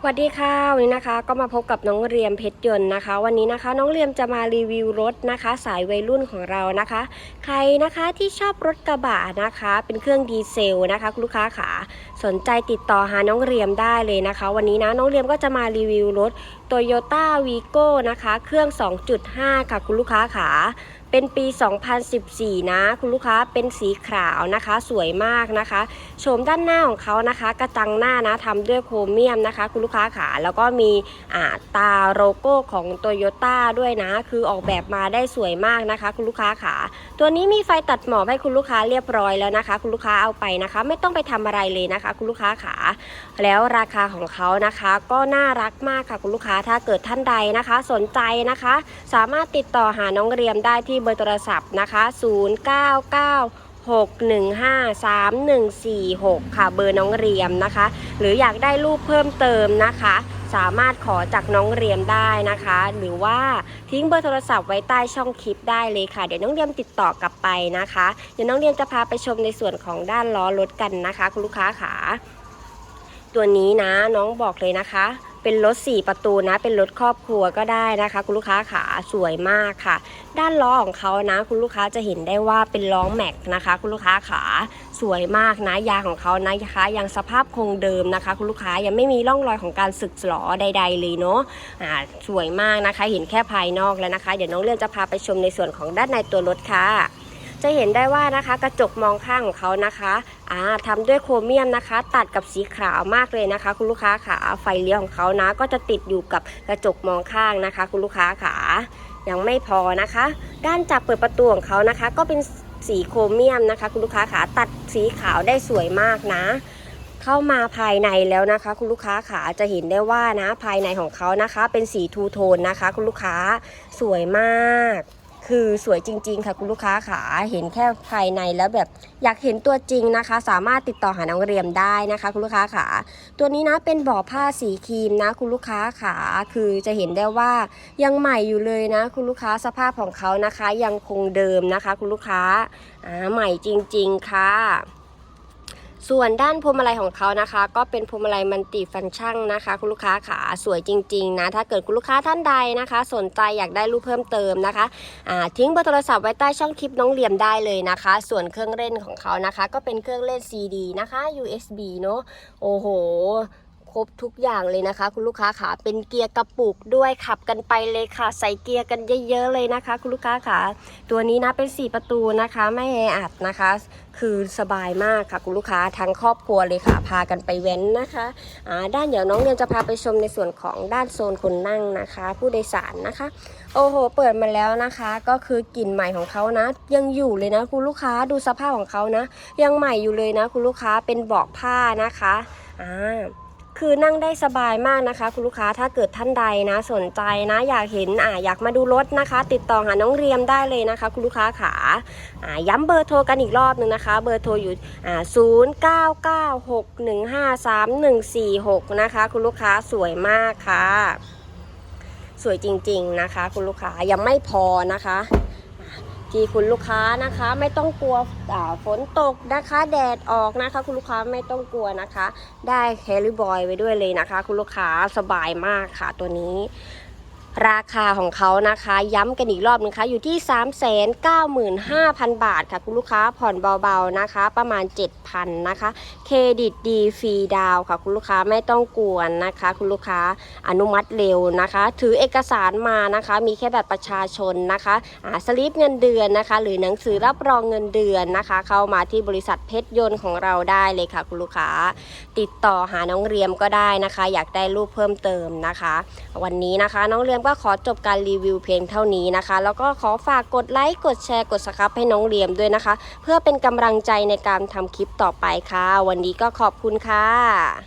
สวัสดีค่ะวันนี้นะคะก็มาพบกับน้องเรียมเพชรยนต์นะคะ วันนี้นะคะน้องเรียมจะมารีวิวรถนะคะ สายวัยรุ่นของเรานะคะ ใครนะคะที่ชอบรถกระบะนะคะ เป็นเครื่องดีเซลนะคะคุณลูกค้าขาสนใจติดต่อหาน้องเรียมได้เลยนะคะ วันนี้นะน้องเรียมก็จะมารีวิวรถ Toyota Vigo นะคะ เครื่อง 2.5 ค่ะคุณลูกค้าขา เป็นปี 2014 นะ คุณลูกค้าเป็นสีขาวนะคะ สวยมากนะคะโฉมด้านหน้าของเขานะคะ กระจังหน้านะทำด้วยโครเมียมนะคะ คุณลูกค้าขาแล้วก็มีอ่าตาโลโก้ของ t o y ยต้าด้วยนะ คือออกแบบมาได้สวยมากนะคะ คุณลูกค้าขาตัวนี้มีไฟตัดหมอกให้คุณลูกค้าเรียบร้อยแล้วนะคะ คุณลูกค้าเอาไปนะคะ ไม่ต้องไปทำอะไรเลยนะคะ คุณลูกค้าขาแล้วราคาของเขานะคะ ก็น่ารักมากค่ะคุณลูกค้าถ้าเกิดท่านใดนะคะ สนใจนะคะ สามารถติดต่อหาน้องเรียมได้ที่เบอร์โทรศัพท์นะคะ 099 6153146 ค่ะเบอร์น้องเรียมนะคะ หรืออยากได้รูปเพิ่มเติมนะคะ สามารถขอจากน้องเรียมได้นะคะ หรือว่าทิ้งเบอร์โทรศัพท์ไว้ใต้ช่องคลิปได้เลยค่ะ เดี๋ยวน้องเรียมติดต่อกลับไปนะคะ เดี๋ยวน้องเรียมจะพาไปชมในส่วนของด้านล้อรถกันนะคะ คุณลูกค้าขาตัวนี้นะน้องบอกเลยนะคะ เป็นรถ 4 ประตูนะ เป็นรถครอบครัวก็ได้นะคะ คุณลูกค้าขาสวยมากค่ะ ด้านล้อของเขานะ คุณลูกค้าจะเห็นได้ว่าเป็นล้อแม็กนะคะ คุณลูกค้าขาสวยมากนะยางของเขานะคะยังสภาพคงเดิมนะคะ คุณลูกค้ายังไม่มีร่องรอยของการสึกหรอใด ๆ เลยเนาะอ่าสวยมากนะคะ เห็นแค่ภายนอกแล้วนะคะ เดี๋ยวน้องเลื่อนจะพาไปชมในส่วนของด้านในตัวรถค่ะ จะเห็นได้ว่านะคะกระจกมองข้างของเขานะคะอ่าทำด้วยโครเมียมนะคะ ตัดกับสีขาวมากเลยนะคะ คุณลูกค้าขาไฟเลี้ยวของเขานะ ก็จะติดอยู่กับกระจกมองข้างนะคะ คุณลูกค้าขายังไม่พอนะคะ ด้านจับเปิดประตูของเขานะคะ ก็เป็นสีโครเมียมนะคะ คุณลูกค้าขาตัดสีขาวได้สวยมากนะเข้ามาภายในแล้วนะคะ คุณลูกค้าขาจะเห็นได้ว่านะภายในของเขานะคะ เป็นสีทูโทนนะคะ คุณลูกค้าสวยมาก คือสวยจริง ๆ ค่ะคุณลูกค้าขาเห็นแค่ภายในแล้วแบบอยากเห็นตัวจริงนะคะ สามารถติดต่อหาน้องเรียมได้นะคะ คุณลูกค้าขาตัวนี้นะเป็นบ่อผ้าสีครีมนะ คุณลูกค้าขาคือจะเห็นได้ว่ายังใหม่อยู่เลยนะ คุณลูกค้าสภาพของเขานะคะ ยังคงเดิมนะคะ คุณลูกค้าอ่าใหม่จริง ๆ ค่ะ ส่วนด้านพวงมาลัยของเขานะคะ ก็เป็นพวงมาลัยมันติฟังก์ชันนะคะ คุณลูกค้าขาสวยจริงๆนะถ้าเกิดคุณลูกค้าท่านใดนะคะ สนใจอยากได้รูปเพิ่มเติมนะคะะทิ้งเบอร์โทรศัพท์ไว้ใต้ช่องคลิปน้องเหลี่ยมได้เลยนะคะ ส่วนเครื่องเล่นของเขานะคะ ก็เป็นเครื่องเล่น CD นะคะ USB เนาะโอ้โห ครบทุกอย่างเลยนะคะ คุณลูกค้าขาเป็นเกียร์กระปุกด้วยขับกันไปเลยค่ะ ใส่เกียร์กันเยอะๆเลยนะคะ คุณลูกค้าขาตัวนี้นะเป็น 4 ประตูนะคะ ไม่แออัดนะคะ คือสบายมากค่ะคุณลูกค้าทั้งครอบครัวเลยค่ะ พากันไปแว้นนะคะอ่าด้านเดี๋ยวน้องเรียนจะพาไปชมในส่วนของด้านโซนคนนั่งนะคะ ผู้โดยสารนะคะ โอ้โห เปิดมาแล้วนะคะ ก็คือกลิ่นใหม่ของเขานะ ยังอยู่เลยนะคุณลูกค้าดูสภาพของเขานะ ยังใหม่อยู่เลยนะ คุณลูกค้าเป็นเบาะผ้านะคะอ่า คือนั่งได้สบายมากนะคะ คุณลูกค้าถ้าเกิดท่านใดนะ สนใจนะอยากเห็นอ่าอยากมาดูรถนะคะ ติดต่อหาน้องเรียมได้เลยนะคะ คุณลูกค้าขาอ่าย้ำเบอร์โทรกันอีกรอบหนึ่งนะคะ เบอร์โทรอยู่อ่าศูนย์เก้าเก้าหกหนึ่งห้าสามหนึ่งสี่หกนะคะ คุณลูกค้าสวยมากค่ะ สวยจริง ๆนะคะ คุณลูกค้ายังไม่พอนะคะ ที่คุณลูกค้านะคะ ไม่ต้องกลัวอ่าฝนตกนะคะ แดดออกนะคะ คุณลูกค้าไม่ต้องกลัวนะคะ ได้แคลิบอยไว้ด้วยเลยนะคะ คุณลูกค้าสบายมากค่ะตัวนี้ ราคาของเขานะคะ ย้ำกันอีกรอบนึงคะอยู่ที่ 3 9 5 0 0 0 บาทค่ะ คุณลูกค้าผ่อนเบาๆนะคะ ประมาณ 7,000นะคะ เครดิตดีฟรีดาวค่ะ คุณลูกค้าไม่ต้องกวนนะคะ คุณลูกค้าอนุมัติเร็วนะคะ ถือเอกสารมานะคะ มีแค่บัตรประชาชนนะคะอ่าสลิปเงินเดือนนะคะ หรือหนังสือรับรองเงินเดือนนะคะ เข้ามาที่บริษัทเพชรยนต์ของเราได้เลยค่ะ คุณลูกค้า ติดต่อหาน้องเรียมก็ได้นะคะ อยากได้รูปเพิ่มเติมนะคะ วันนี้นะคะ น้องเรียมก็ก็ขอจบการรีวิวเพียงเท่านี้นะคะ แล้วก็ขอฝากกดไลค์กดแชร์กดสครับให้น้องเรียมด้วยนะคะ เพื่อเป็นกำลังใจในการทำคลิปต่อไปค่ะ วันนี้ก็ขอบคุณค่ะ